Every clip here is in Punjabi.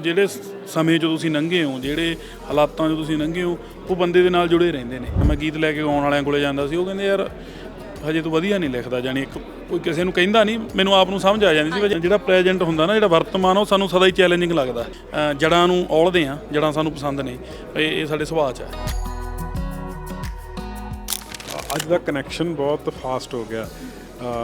ਜਿਹੜੇ ਸਮੇਂ 'ਚੋਂ ਤੁਸੀਂ ਲੰਘੇ ਹੋ, ਜਿਹੜੇ ਹਾਲਾਤਾਂ 'ਚੋਂ ਤੁਸੀਂ ਲੰਘੇ ਹੋ, ਉਹ ਬੰਦੇ ਦੇ ਨਾਲ ਜੁੜੇ ਰਹਿੰਦੇ ਨੇ। ਮੈਂ ਗੀਤ ਲੈ ਕੇ ਆਉਣ ਵਾਲਿਆਂ ਕੋਲੇ ਜਾਂਦਾ ਸੀ, ਉਹ ਕਹਿੰਦੇ, ਯਾਰ, ਹਜੇ ਤੂੰ ਵਧੀਆ ਨਹੀਂ ਲਿਖਦਾ। ਜਾਨੀ ਇੱਕ ਕੋਈ ਕਿਸੇ ਨੂੰ ਕਹਿੰਦਾ ਨਹੀਂ, ਮੈਨੂੰ ਆਪ ਨੂੰ ਸਮਝ ਆ ਜਾਂਦੀ ਸੀ, ਵੀ ਜਿਹੜਾ ਪ੍ਰੈਜ਼ੈਂਟ ਹੁੰਦਾ ਨਾ, ਜਿਹੜਾ ਵਰਤਮਾਨ, ਉਹ ਸਾਨੂੰ ਸਦਾ ਹੀ ਚੈਲੰਜਿੰਗ ਲੱਗਦਾ। ਅਹ, ਜੜਾਂ ਨੂੰ ਔਲਦੇ ਆ ਜੜਾਂ ਸਾਨੂੰ ਪਸੰਦ ਨੇ, ਇਹ ਇਹ ਸਾਡੇ ਸੁਭਾਅ 'ਚ ਹੈ ਅੱਜ ਦਾ ਕਨੈਕਸ਼ਨ ਬਹੁਤ ਫਾਸਟ ਹੋ ਗਿਆ।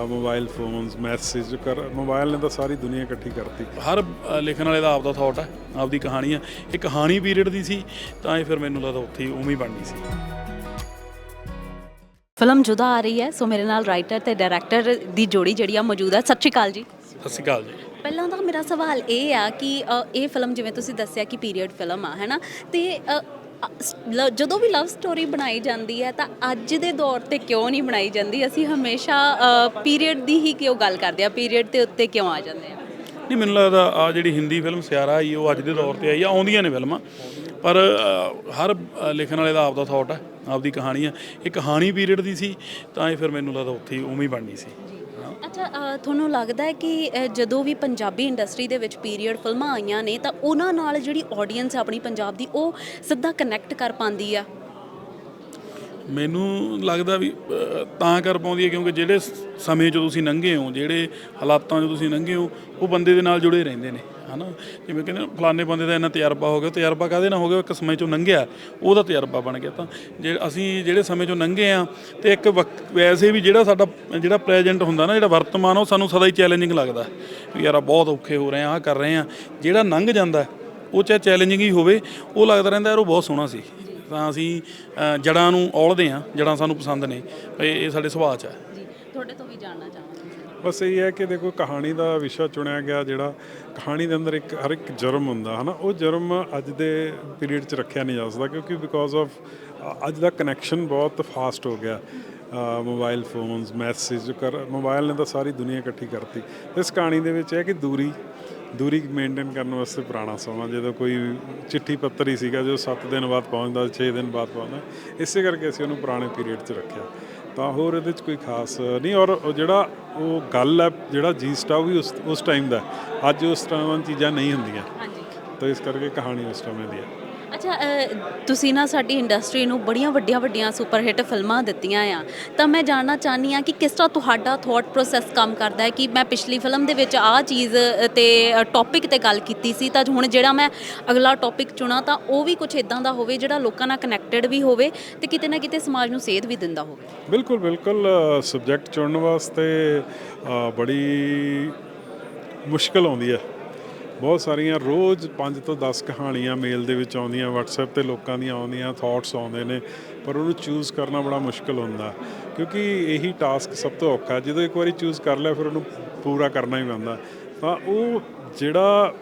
ਮੋਬਾਈਲ ਫੋਨਸ ਮੈਸੇਜ ਕਰ ਮੋਬਾਈਲ ਨੇ ਤਾਂ ਸਾਰੀ ਦੁਨੀਆ ਇਕੱਠੀ ਕਰਤੀ। ਹਰ ਲਿਖਣ ਵਾਲੇ ਦਾ ਆਪਦਾ ਥਾਟ ਹੈ ਆਪਦੀ ਕਹਾਣੀ ਹੈ ਇਹ ਕਹਾਣੀ ਪੀਰੀਅਡ ਦੀ ਸੀ ਤਾਂ ਇਹ ਫਿਰ ਮੈਨੂੰ ਲੱਗਦਾ ਉੱਥੇ ਹੀ ਉਵੇਂ ਹੀ ਬਣਨੀ ਸੀ। ਫਿਲਮ ਜੁਦਾ ਆ ਰਹੀ ਹੈ ਸੋ ਮੇਰੇ ਨਾਲ ਰਾਈਟਰ ਤੇ ਡਾਇਰੈਕਟਰ ਦੀ ਜੋੜੀ ਜਿਹੜੀ ਆ ਮੌਜੂਦ ਹੈ ਸਤਿ ਸ਼੍ਰੀ ਅਕਾਲ ਜੀ। ਸਤਿ ਸ਼੍ਰੀ ਅਕਾਲ ਜੀ। ਪਹਿਲਾਂ ਤਾਂ ਮੇਰਾ ਸਵਾਲ ਇਹ ਆ ਕਿ ਇਹ ਫਿਲਮ ਜਿਵੇਂ ਤੁਸੀਂ ਦੱਸਿਆ ਕਿ ਪੀਰੀਅਡ ਫਿਲਮ ਆ ਹੈਨਾ ਤੇ ਲ- ਜਦੋਂ ਵੀ ਲਵ ਸਟੋਰੀ ਬਣਾਈ ਜਾਂਦੀ ਹੈ ਤਾਂ ਅੱਜ ਦੇ ਦੌਰ ਤੇ ਕਿਉਂ ਨਹੀਂ ਬਣਾਈ ਜਾਂਦੀ? ਅਸੀਂ ਹਮੇਸ਼ਾ ਪੀਰੀਅਡ ਦੀ ਹੀ ਕਿਉਂ ਗੱਲ ਕਰਦੇ ਆ ਪੀਰੀਅਡ ਤੇ ਉੱਤੇ ਕਿਉਂ ਆ ਜਾਂਦੇ ਆ ਨਹੀਂ ਮੈਨੂੰ ਲੱਗਦਾ ਆ ਜਿਹੜੀ ਹਿੰਦੀ ਫਿਲਮ ਸਿਆਰਾ ਆਈ ਉਹ ਅੱਜ ਦੇ ਦੌਰ ਤੇ ਆਈ ਆ ਆਉਂਦੀਆਂ ਨੇ ਫਿਲਮਾਂ। ਪਰ ਅ, ਹਰ ਅ, ਲਿਖਣ ਵਾਲੇ ਦਾ ਆਪਦਾ ਥਾਟ ਹੈ ਆਪਦੀ ਕਹਾਣੀ ਹੈ ਇਹ ਕਹਾਣੀ ਪੀਰੀਅਡ ਦੀ ਸੀ ਤਾਂ ਇਹ ਫਿਰ ਮੈਨੂੰ ਲੱਗਦਾ ਉੱਥੇ ਹੀ ਉਵੇਂ ਹੀ ਬਣਨੀ ਸੀ। ਅੱਛਾ ਅ, ਤੁਹਾਨੂੰ ਲੱਗਦਾ ਹੈ ਕਿ ਅ, ਜਦੋਂ ਵੀ ਪੰਜਾਬੀ ਇੰਡਸਟਰੀ ਦੇ ਵਿੱਚ ਪੀਰੀਅਡ ਫਿਲਮਾਂ ਆਈਆਂ ਨੇ ਤਾਂ ਉਹਨਾਂ ਨਾਲ ਜਿਹੜੀ ਆਡੀਅנס ਆਪਣੀ ਪੰਜਾਬ ਦੀ ਉਹ ਸਿੱਧਾ ਕਨੈਕਟ ਕਰ ਪਾਉਂਦੀ ਆ? ਮੈਨੂੰ ਲੱਗਦਾ ਵੀ ਅ, ਤਾਂ ਕਰ ਪਾਉਂਦੀ ਹੈ ਕਿਉਂਕਿ ਜਿਹੜੇ ਸ- ਸਮੇਂ 'ਚੋਂ ਤੁਸੀਂ ਲੰਘੇ ਹੋ ਜਿਹੜੇ ਹਾਲਾਤਾਂ 'ਚੋਂ ਤੁਸੀਂ ਲੰਘੇ ਹੋ ਉਹ ਬੰਦੇ ਦੇ ਨਾਲ ਜੁੜੇ ਰਹਿੰਦੇ ਨੇ ਹਨਾ? ਜਿਵੇਂ ਕਹਿੰਦੇ ਨਾ, ਫਲਾਣੇ ਬੰਦੇ ਦਾ ਇੰਨਾ ਤਜਰਬਾ ਹੋ ਗਿਆ ਤਜਰਬਾ ਕਾਹਦੇ ਨਾਲ ਹੋ ਗਿਆ? ਇੱਕ ਸਮੇਂ 'ਚੋਂ ਲੰਘਿਆ ਉਹਦਾ ਤਜਰਬਾ ਬਣ ਗਿਆ ਤਾਂ। ਜੇ ਅਸੀਂ ਜਿਹੜੇ ਸਮੇਂ 'ਚੋਂ ਲੰਘੇ ਆ ਤੇ ਇੱਕ ਵਕ- ਵੈਸੇ ਵੀ ਜਿਹੜਾ ਸਾਡਾ ਜਿਹੜਾ ਪ੍ਰੈਜ਼ੈਂਟ ਹੁੰਦਾ ਨਾ ਜਿਹੜਾ ਵਰਤਮਾਨ ਉਹ ਸਾਨੂੰ ਸਦਾ ਹੀ ਚੈਲੰਜਿੰਗ ਲੱਗਦਾ। ਵੀ ਯਾਰ ਆਹ ਬਹੁਤ ਔਖੇ ਹੋ ਰਹੇ ਆ ਆਹ ਕਰ ਰਹੇ ਆ। ਜਿਹੜਾ ਲੰਘ ਜਾਂਦਾ ਉਹ ਚਾਹੇ ਚੈਲੰਜਿੰਗ ਹੀ ਹੋਵੇ ਉਹ ਲੱਗਦਾ ਰਹਿੰਦਾ ਯਾਰ ਉਹ ਬਹੁਤ ਸੋਹਣਾ ਸੀ। ਤਾਂ ਅਸੀਂ ਅ, ਜੜਾਂ ਨੂੰ ਔਲਦੇ ਆ ਜੜਾਂ ਸਾਨੂੰ ਪਸੰਦ ਨੇ। ਇਹ ਇਹ ਸਾਡੇ ਸੁਭਾਅ 'ਚ ਹੈ। ਜੀ ਤੁਹਾਡੇ ਤੋਂ ਵੀ ਜਾਣਨਾ ਚਾਹਾਂਗੇ ਬਸ ਇਹ ਹੈ ਕਿ ਦੇਖੋ ਕਹਾਣੀ ਦਾ ਵਿਸ਼ਾ ਚੁਣਿਆ ਗਿਆ ਜਿਹੜਾ ਕਹਾਣੀ ਦੇ ਅੰਦਰ ਇੱਕ ਹਰ ਇੱਕ ਜਰਮ ਹੁੰਦਾ ਹਨਾ? ਉਹ ਜਰਮ ਅੱਜ ਦੇ ਪੀਰੀਅਡ 'ਚ ਰੱਖਿਆ ਨਹੀਂ ਜਾ ਸਕਦਾ ਕਿਉਂਕਿ ਬਿਕੋਜ਼ ਆਫ ਅੱਜ ਦਾ ਕਨੈਕਸ਼ਨ ਬਹੁਤ ਫਾਸਟ ਹੋ ਗਿਆ। ਮੋਬਾਈਲ ਫੋਨਸ ਮੈਸੇਜ ਕਰ ਮੋਬਾਈਲ ਨੇ ਤਾਂ ਸਾਰੀ ਦੁਨੀਆ ਇਕੱਠੀ ਕਰਤੀ। ਇਸ ਕਹਾਣੀ ਦੇ ਵਿੱਚ ਇਹ ਹੈ ਕਿ ਦੂਰੀ ਦੂਰੀ ਮੇਨਟੇਨ ਕਰਨ ਵਾਸਤੇ ਪੁਰਾਣਾ ਸਮਾਂ ਜਦੋਂ ਕੋਈ ਚਿੱਠੀ ਪੱਤਰ ਹੀ ਸੀਗਾ ਜੋ 7 ਦਿਨ ਬਾਅਦ ਪਹੁੰਚਦਾ 6 ਦਿਨ ਬਾਅਦ ਪਹੁੰਚਦਾ ਇਸੇ ਕਰਕੇ ਅਸੀਂ ਉਹਨੂੰ ਪੁਰਾਣੇ ਪੀਰੀਅਡ 'ਚ ਰੱਖਿਆ। ਤਾਂ ਹੋਰ ਇਹਦੇ 'ਚ ਕੋਈ ਖਾਸ ਨਹੀਂ ਔਰ ਜਿਹੜਾ ਉਹ ਗੱਲ ਹੈ ਜਿਹੜਾ ਜੀਸਟ ਆ ਉਹ ਵੀ ਉਸ ਉਸ ਟਾਈਮ ਦਾ। ਅੱਜ ਉਸ ਤਰ੍ਹਾਂ ਦੀਆਂ ਚੀਜ਼ਾਂ ਨਹੀਂ ਹੁੰਦੀਆਂ। ਹਾਂਜੀ। ਤਾਂ ਇਸ ਕਰਕੇ ਕਹਾਣੀ ਉਸ ਸਮੇਂ ਦੀ ਹੈ। ਅੱਛਾ ਅ, ਤੁਸੀਂ ਨਾ ਸਾਡੀ ਇੰਡਸਟਰੀ ਨੂੰ ਬੜੀਆਂ ਵੱਡੀਆਂ ਵੱਡੀਆਂ ਸੁਪਰ ਹਿੱਟ ਫਿਲਮਾਂ ਦਿੱਤੀਆਂ ਆ। ਤਾਂ ਮੈਂ ਜਾਣਨਾ ਚਾਹਨੀ ਆ ਕਿ ਕਿਸ ਤਰ੍ਹਾਂ ਤੁਹਾਡਾ ਥਾਟ ਪ੍ਰੋਸੈਸ ਕੰਮ ਕਰਦਾ ਹੈ ਕਿ ਮੈਂ ਪਿਛਲੀ ਫਿਲਮ ਦੇ ਵਿੱਚ ਆਹ ਚੀਜ਼ ਅ, ਤੇ ਟੌਪਿਕ ਤੇ ਗੱਲ ਕੀਤੀ ਸੀ। ਤਾਂ ਹੁਣ ਜਿਹੜਾ ਮੈਂ ਅਗਲਾ ਟੌਪਿਕ ਚੁਣਾ ਤਾਂ ਉਹ ਵੀ ਕੁਝ ਇਦਾਂ ਦਾ ਹੋਵੇ ਜਿਹੜਾ ਲੋਕਾਂ ਨਾਲ ਕਨੈਕਟਡ ਵੀ ਹੋਵੇ ਤੇ ਕਿਤੇ ਨਾ ਕਿਤੇ ਸਮਾਜ ਨੂੰ ਸੇਧ ਵੀ ਦਿੰਦਾ ਹੋਵੇ। ਬਿਲਕੁਲ ਬਿਲਕੁਲ ਸਬਜੈਕਟ ਚੁਣਨ ਵਾਸਤੇ ਅ, ਬੜੀ ਮੁਸ਼ਕਲ ਆਉਂਦੀ ਹੈ। ਬਹੁਤ ਸਾਰੀਆਂ ਰੋਜ਼ 5 ਤੋਂ 10 ਕਹਾਣੀਆਂ ਮੇਲ ਦੇ ਵਿੱਚ ਆਉਂਦੀਆਂ, WhatsApp ਤੇ ਲੋਕਾਂ ਦੀਆਂ ਆਉਂਦੀਆਂ ਥਾਟਸ ਆਉਂਦੇ ਨੇ, ਪਰ ਉਹਨੂੰ ਚੂਜ਼ ਕਰਨਾ ਬੜਾ ਮੁਸ਼ਕਲ ਹੁੰਦਾ। ਕਿਉਂਕਿ ਇਹੀ ਟਾਸਕ ਸਭ ਤੋਂ ਔਖਾ, ਜਦੋਂ ਇੱਕ ਵਾਰੀ ਚੂਜ਼ ਕਰ ਲਿਆ, ਫਿਰ ਉਹਨੂੰ ਪੂਰਾ ਕਰਨਾ ਹੀ ਪੈਂਦਾ। ਤਾਂ ਉਹ ਜਿਹੜਾ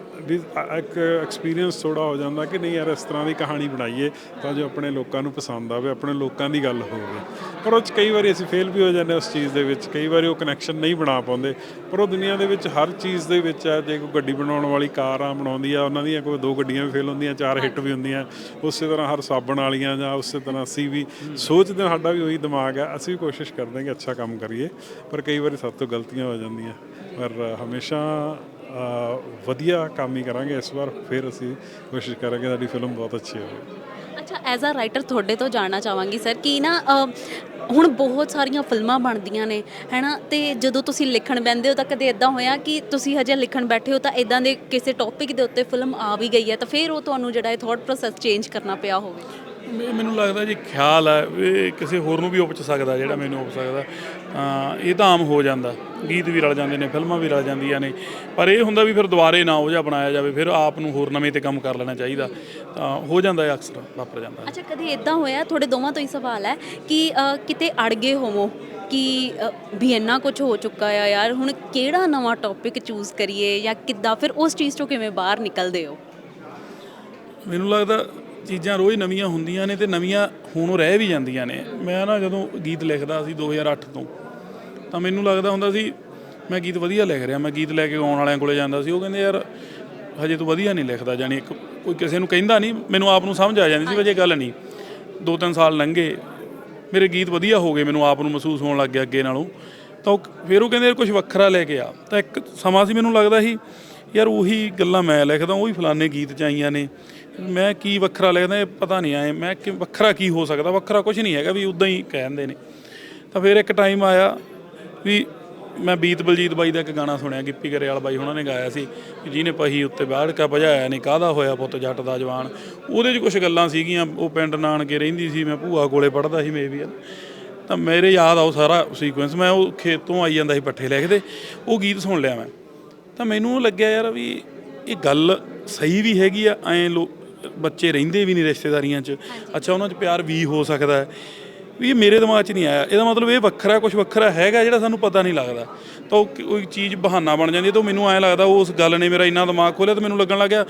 ਇੱਕ ਐਕਸਪੀਰੀਅੰਸ ਥੋੜਾ ਹੋ ਜਾਂਦਾ ਕਿ ਨਹੀਂ ਯਾਰ ਇਸ ਤਰ੍ਹਾਂ ਦੀ ਕਹਾਣੀ ਬਣਾਈਏ ਤਾਂ ਜੋ ਆਪਣੇ ਲੋਕਾਂ ਨੂੰ ਪਸੰਦ ਆਵੇ ਆਪਣੇ ਲੋਕਾਂ ਦੀ ਗੱਲ ਹੋਵੇ। ਪਰ ਉਹ 'ਚ ਕਈ ਵਾਰੀ ਅਸੀਂ ਫੇਲ ਵੀ ਹੋ ਜਾਂਦੇ ਉਸ ਚੀਜ਼ ਦੇ ਵਿੱਚ ਕਈ ਵਾਰੀ ਉਹ ਕਨੈਕਸ਼ਨ ਨਹੀਂ ਬਣਾ ਪਾਉਂਦੇ। ਪਰ ਉਹ ਦੁਨੀਆ ਦੇ ਵਿੱਚ ਹਰ ਚੀਜ਼ ਦੇ ਵਿੱਚ ਹੈ ਜੇ ਕੋਈ ਗੱਡੀ ਬਣਾਉਣ ਵਾਲੀ ਕਾਰ ਆ ਬਣਾਉਂਦੀ ਆ ਉਹਨਾਂ ਦੀਆਂ ਕੋਈ ਦੋ ਗੱਡੀਆਂ ਵੀ ਫੇਲ ਹੁੰਦੀਆਂ ਚਾਰ ਹਿੱਟ ਵੀ ਹੁੰਦੀਆਂ ਉਸੇ ਤਰ੍ਹਾਂ ਹਰ ਸਾਬਣ ਵਾਲੀਆਂ ਜਾਂ ਉਸੇ ਤਰ੍ਹਾਂ ਅਸੀਂ ਵੀ ਸੋਚਦੇ ਹਾਂ, ਸਾਡਾ ਵੀ ਉਹੀ ਦਿਮਾਗ ਹੈ ਅਸੀਂ ਵੀ ਕੋਸ਼ਿਸ਼ ਕਰਦੇ ਹਾਂ ਕਿ ਅੱਛਾ ਕੰਮ ਕਰੀਏ ਪਰ ਕਈ ਵਾਰੀ ਸਾਡੇ ਤੋਂ ਗਲਤੀਆਂ ਹੋ ਜਾਂਦੀਆਂ। ਪਰ ਹਮੇਸ਼ਾ ਵਧੀਆ ਕੰਮ ਹੀ ਕਰਾਂਗੇ ਇਸ ਵਾਰ ਫਿਰ ਅਸੀਂ ਕੋਸ਼ਿਸ਼ ਕਰਾਂਗੇ ਸਾਡੀ ਫਿਲਮ ਬਹੁਤ ਅੱਛੀ ਹੋਵੇ। ਅੱਛਾ ਐਜ਼ ਅ ਰਾਈਟਰ ਤੁਹਾਡੇ ਤੋਂ ਜਾਣਨਾ ਚਾਹਾਂਗੀ ਸਰ ਕਿ ਨਾ ਅ, ਹੁਣ ਬਹੁਤ ਸਾਰੀਆਂ ਫਿਲਮਾਂ ਬਣਦੀਆਂ ਨੇ ਹੈਨਾ? ਤੇ ਜਦੋਂ ਤੁਸੀਂ ਲਿਖਣ ਬੈੰਦੇ ਹੋ ਤਾਂ ਕਦੇ ਇਦਾਂ ਹੋਇਆ ਕਿ ਤੁਸੀਂ ਹਜੇ ਲਿਖਣ ਬੈਠੇ ਹੋ ਤਾਂ ਇਦਾਂ ਦੇ ਕਿਸੇ ਟੌਪਿਕ ਦੇ ਉੱਤੇ ਫਿਲਮ ਆ ਵੀ ਗਈ ਹੈ ਤਾਂ ਫਿਰ ਉਹ ਤੁਹਾਨੂੰ ਜਿਹੜਾ ਹੈ ਥਾਟ ਪ੍ਰੋਸੈਸ ਚੇਂਜ ਕਰਨਾ ਪਿਆ ਹੋਵੇ? ਇਹ ਮੈਨੂੰ ਲੱਗਦਾ ਜੀ ਖਿਆਲ ਹੈ ਵੀ ਕਿਸੇ ਹੋਰ ਨੂੰ ਵੀ ਉਪਜ ਸਕਦਾ ਜਿਹੜਾ ਮੈਨੂੰ ਉਪਜ ਸਕਦਾ ਤਾਂ ਇਹ ਤਾਂ ਆਮ ਹੋ ਜਾਂਦਾ। ਗੀਤ ਵੀ ਰਲ ਜਾਂਦੇ ਨੇ ਫਿਲਮਾਂ ਵੀ ਰਲ ਜਾਂਦੀਆਂ ਨੇ। ਪਰ ਇਹ ਹੁੰਦਾ ਵੀ ਫਿਰ ਦੁਬਾਰੇ ਨਾ ਉਹ ਜਿਹਾ ਬਣਾਇਆ ਜਾਵੇ ਫਿਰ ਆਪ ਨੂੰ ਹੋਰ ਨਵੇਂ ਤੇ ਕੰਮ ਕਰ ਲੈਣਾ ਚਾਹੀਦਾ। ਤਾਂ ਹੋ ਜਾਂਦਾ ਹੈ ਅਕਸਰ ਵਾਪਰ ਜਾਂਦਾ। ਅੱਛਾ ਕਦੇ ਇਦਾਂ ਹੋਇਆ ਤੁਹਾਡੇ ਦੋਵਾਂ ਤੋਂ ਹੀ ਸਵਾਲ ਹੈ ਕਿ ਕਿਤੇ ਅੜ ਗਏ ਹੋਵੋ ਕਿ ਵੀ ਇੰਨਾ ਕੁਝ ਹੋ ਚੁੱਕਾ ਆ ਯਾਰ ਹੁਣ ਕਿਹੜਾ ਨਵਾਂ ਟੌਪਿਕ ਚੂਜ਼ ਕਰੀਏ ਜਾਂ ਕਿੱਦਾਂ ਫਿਰ ਉਸ ਚੀਜ਼ ਤੋਂ ਕਿਵੇਂ ਬਾਹਰ ਨਿਕਲਦੇ ਹੋ? ਮੈਨੂੰ ਲੱਗਦਾ ਚੀਜ਼ਾਂ ਰੋਜ਼ ਨਵੀਆਂ ਹੁੰਦੀਆਂ ਨੇ ਤੇ ਨਵੀਆਂ ਹੋਣੋਂ ਰਹਿ ਵੀ ਜਾਂਦੀਆਂ ਨੇ। ਮੈਂ ਨਾ ਜਦੋਂ ਗੀਤ ਲਿਖਦਾ ਸੀ 2008 ਤੋਂ, ਤਾਂ ਮੈਨੂੰ ਲੱਗਦਾ ਹੁੰਦਾ ਸੀ, ਮੈਂ ਗੀਤ ਵਧੀਆ ਲਿਖ ਰਿਹਾ, ਮੈਂ ਗੀਤ ਲੈ ਕੇ ਗਾਉਣ ਵਾਲਿਆਂ ਕੋਲੇ ਜਾਂਦਾ ਸੀ। ਉਹ ਕਹਿੰਦੇ, ਯਾਰ, ਹਜੇ ਤੂੰ ਵਧੀਆ ਨਹੀਂ ਲਿਖਦਾ। ਜਾਨੀ ਇੱਕ ਕੋਈ ਕਿਸੇ ਨੂੰ ਕਹਿੰਦਾ ਨਹੀਂ, ਮੈਨੂੰ ਆਪ ਨੂੰ ਸਮਝ ਆ ਜਾਂਦੀ ਸੀ ਵੀ ਇਹ ਗੱਲ ਨਹੀਂ। ਦੋ ਤਿੰਨ ਸਾਲ ਲੰਘੇ, ਮੇਰੇ ਗੀਤ ਵਧੀਆ ਹੋ ਗਏ, ਮੈਨੂੰ ਆਪ ਨੂੰ ਮਹਿਸੂਸ ਹੋਣ ਲੱਗ ਗਿਆ ਅੱਗੇ ਨਾਲੋਂ। ਤਾਂ ਉਹ ਫਿਰ ਉਹ ਕਹਿੰਦੇ ਕੁਝ ਵੱਖਰਾ ਲੈ ਕੇ ਆ। ਤਾਂ ਇੱਕ ਸਮਾਂ ਸੀ, ਮੈਨੂੰ ਲੱਗਦਾ ਸੀ, ਯਾਰ, ਉਹੀ ਗੱਲਾਂ ਮੈਂ ਲਿਖਦਾ, ਉਹੀ ਫਲਾਣੇ ਗੀਤ ਚ ਆਈਆਂ ਨੇ। ਮੈਂ ਕੀ ਵੱਖਰਾ ਲੱਗਦਾ ਇਹ ਪਤਾ ਨਹੀਂ ਆਏ। ਮੈਂ ਕਿ ਵੱਖਰਾ ਕੀ ਹੋ ਸਕਦਾ? ਵੱਖਰਾ ਕੁਝ ਨਹੀਂ ਹੈਗਾ ਵੀ ਉਦਾਂ ਹੀ ਕਹਿੰਦੇ ਨੇ। ਤਾਂ ਫਿਰ ਇੱਕ ਟਾਈਮ ਆਇਆ ਵੀ ਮੈਂ ਬੀਤ ਬਲਜੀਤ ਬਾਈ ਦਾ ਇੱਕ ਗਾਣਾ ਸੁਣਿਆ, ਗਿੱਪੀ ਗਰੇਵਾਲ ਬਾਈ ਉਹਨਾਂ ਨੇ ਗਾਇਆ ਸੀ ਕਿ ਜਿਹਨੇ ਪਹੀ ਉੱਤੇ ਬਾੜ ਕਾ ਭਜਾਇਆ ਨਹੀਂ ਕਾਹਦਾ ਹੋਇਆ ਪੁੱਤ ਜੱਟ ਦਾ ਜਵਾਨ? ਉਹਦੇ 'ਚ ਕੁਝ ਗੱਲਾਂ ਸੀਗੀਆਂ, ਉਹ ਪਿੰਡ ਨਾਨਕੇ ਰਹਿੰਦੀ ਸੀ, ਮੈਂ ਭੂਆ ਕੋਲੇ ਪੜਦਾ ਸੀ ਮੇਬੀ ਤਾਂ ਮੇਰੇ ਯਾਦ ਆਉ ਸਾਰਾ ਸੀਕੁਐਂਸ ਮੈਂ ਉਹ ਖੇਤੋਂ ਆਈ ਜਾਂਦਾ ਸੀ ਪੱਠੇ ਲਿਖਦੇ ਉਹ ਗੀਤ ਸੁਣ ਲਿਆ ਮੈਂ। ਤਾਂ ਮੈਨੂੰ ਲੱਗਿਆ ਯਾਰ ਵੀ ਇਹ ਗੱਲ ਸਹੀ ਵੀ ਹੈਗੀ ਆ, ਐਂ ਲੋ ਬੱਚੇ ਰਹਿੰਦੇ ਵੀ ਨਹੀਂ ਰਿਸ਼ਤੇਦਾਰੀਆਂ 'ਚ। ਅੱਛਾ, ਉਹਨਾਂ 'ਚ ਪਿਆਰ ਵੀ ਹੋ ਸਕਦਾ ਹੈ। ਵੀ ਇਹ ਮੇਰੇ ਦਿਮਾਗ 'ਚ ਨਹੀਂ ਆਇਆ। ਇਹਦਾ ਮਤਲਬ ਇਹ ਵੱਖਰਾ ਕੁਝ ਵੱਖਰਾ ਹੈਗਾ ਜਿਹੜਾ ਸਾਨੂੰ ਪਤਾ ਨਹੀਂ ਲੱਗਦਾ। ਤਾਂ ਉਹ ਕੋਈ ਚੀਜ਼ ਬਹਾਨਾ ਬਣ ਜਾਂਦੀ ਹੈ ਤਾਂ ਮੈਨੂੰ ਐਂ ਲੱਗਦਾ ਉਸ ਗੱਲ ਨੇ ਮੇਰਾ ਇੰਨਾ ਦਿਮਾਗ ਖੋਲਿਆ ਤਾਂ ਮੈਨੂੰ ਲੱਗਣ ਲੱਗਿਆ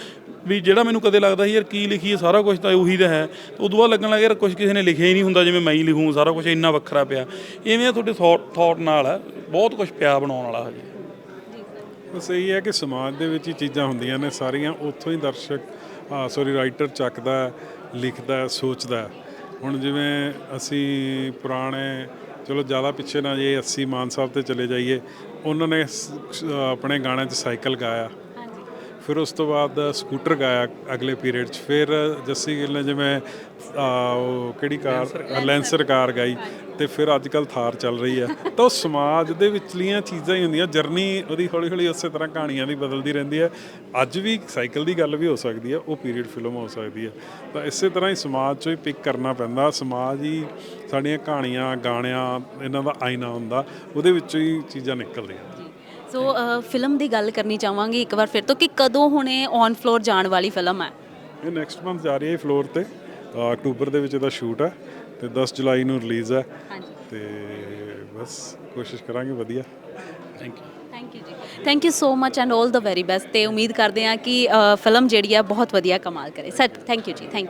ਵੀ ਜਿਹੜਾ ਮੈਨੂੰ ਕਦੇ ਲੱਗਦਾ ਸੀ, ਯਾਰ ਕੀ ਲਿਖੀਏ ਸਾਰਾ ਕੁਝ ਤਾਂ ਉਹੀ ਤਾਂ ਹੈ। ਤਾਂ ਉਦੋਂ ਬਾਅਦ ਲੱਗਣ ਲੱਗਿਆ, ਯਾਰ ਕੁਝ ਕਿਸੇ ਨੇ ਲਿਖਿਆ ਹੀ ਨਹੀਂ ਹੁੰਦਾ, ਜਿਵੇਂ ਮੈਂ ਹੀ ਲਿਖੂੰ, ਸਾਰਾ ਕੁਝ ਇੰਨਾ ਵੱਖਰਾ ਪਿਆ। ਇਵੇਂ ਤੁਹਾਡੇ ਥਾਟ ਨਾਲ ਹੈ, ਬਹੁਤ ਕੁਝ ਪਿਆ ਬਣਾਉਣ ਵਾਲਾ ਹਜੇ। ਬਸ ਇਹੀ ਹੈ ਕਿ ਸਮਾਜ ਦੇ ਵਿੱਚ ਹੀ ਚੀਜ਼ਾਂ ਹੁੰਦੀਆਂ ਨੇ, ਸਾਰੀਆਂ ਉੱਥੋਂ ਹੀ ਦਰਸ਼ਕ ਸੌਰੀ ਰਾਈਟਰ ਚੱਕਦਾ ਲਿਖਦਾ ਸੋਚਦਾ ਹੁਣ ਜਿਵੇਂ ਅਸੀਂ ਪੁਰਾਣੇ, ਚਲੋ ਜ਼ਿਆਦਾ ਪਿੱਛੇ ਨਾ ਜੇ 80 ਮਾਨ ਸਾਹਿਬ ਤੇ ਚਲੇ ਜਾਈਏ, ਉਹਨਾਂ ਨੇ ਆਪਣੇ ਗਾਣਿਆਂ 'ਚ ਸਾਈਕਲ ਗਾਇਆ। ਫਿਰ ਉਸ ਤੋਂ ਬਾਅਦ ਸਕੂਟਰ ਗਾਇਆ ਅਗਲੇ ਪੀਰੀਅਡ 'ਚ। ਫਿਰ ਜੱਸੀ ਗਿੱਲ ਨੇ ਜਿਵੇਂ ਆ, ਉਹ ਕਿਹੜੀ ਕਾਰ? ਲੈਂਸਰ ਕਾਰ। ਗਾਈ ਤੇ ਫਿਰ ਅੱਜ ਕੱਲ ਥਾਰ ਚੱਲ ਰਹੀ ਹੈ। ਤਾਂ ਉਹ ਸਮਾਜ ਦੇ ਵਿਚਲੀਆਂ ਚੀਜ਼ਾਂ ਹੀ ਹੁੰਦੀਆਂ। ਜਰਨੀ ਉਹਦੀ ਹੌਲੀ ਹੌਲੀ ਉਸੇ ਤਰ੍ਹਾਂ ਕਹਾਣੀਆਂ ਦੀ ਬਦਲਦੀ ਰਹਿੰਦੀ ਹੈ। ਅੱਜ ਵੀ ਸਾਈਕਲ ਦੀ ਗੱਲ ਵੀ ਹੋ ਸਕਦੀ ਹੈ। ਉਹ ਪੀਰੀਅਡ ਫਿਲਮ ਹੋ ਸਕਦੀ ਹੈ। ਤਾਂ ਇਸੇ ਤਰ੍ਹਾਂ ਹੀ ਸਮਾਜ ਚੋਂ ਹੀ ਪਿਕ ਕਰਨਾ ਪੈਂਦਾ। ਸਮਾਜ ਹੀ ਸਾਡੀਆਂ ਕਹਾਣੀਆਂ ਗਾਣਿਆਂ ਇਹਨਾਂ ਦਾ ਆਈਨਾ ਹੁੰਦਾ। ਉਹਦੇ ਵਿੱਚੋਂ ਹੀ ਚੀਜ਼ਾਂ ਨਿਕਲਦੀਆਂ। ਸੋ ਫਿਲਮ ਦੀ ਗੱਲ ਕਰਨੀ ਚਾਹਾਂਗੀ ਇੱਕ ਵਾਰ ਫਿਰ ਤੋਂ ਕਿ ਕਦੋਂ ਹੁਣੇ ਔਨ ਫਲੋਰ ਜਾਣ ਵਾਲੀ ਫਿਲਮ ਹੈ? ਇਹ ਨੈਕਸਟ ਮੰਥ ਜਾ ਰਹੀ ਹੈ ਫਲੋਰ ਤੇ। ਅਕਤੂਬਰ ਦੇ ਵਿੱਚ ਇਹਦਾ ਸ਼ੂਟ ਹੈ ਤੇ 10 ਜੁਲਾਈ ਨੂੰ ਰਿਲੀਜ਼ ਹੈ। ਹਾਂਜੀ। ਤੇ ਬਸ ਕੋਸ਼ਿਸ਼ ਕਰਾਂਗੇ ਵਧੀਆ। ਥੈਂਕ ਯੂ ਥੈਂਕ ਯੂ ਜੀ। Thank you so much and 올 the very best ਤੇ ਉਮੀਦ ਕਰਦੇ ਹਾਂ ਕਿ ਫਿਲਮ ਜਿਹੜੀ ਹੈ ਬਹੁਤ ਵਧੀਆ ਕਮਾਲ ਕਰੇ। ਸਰ ਥੈਂਕ ਯੂ ਜੀ ਥੈਂਕ ਯੂ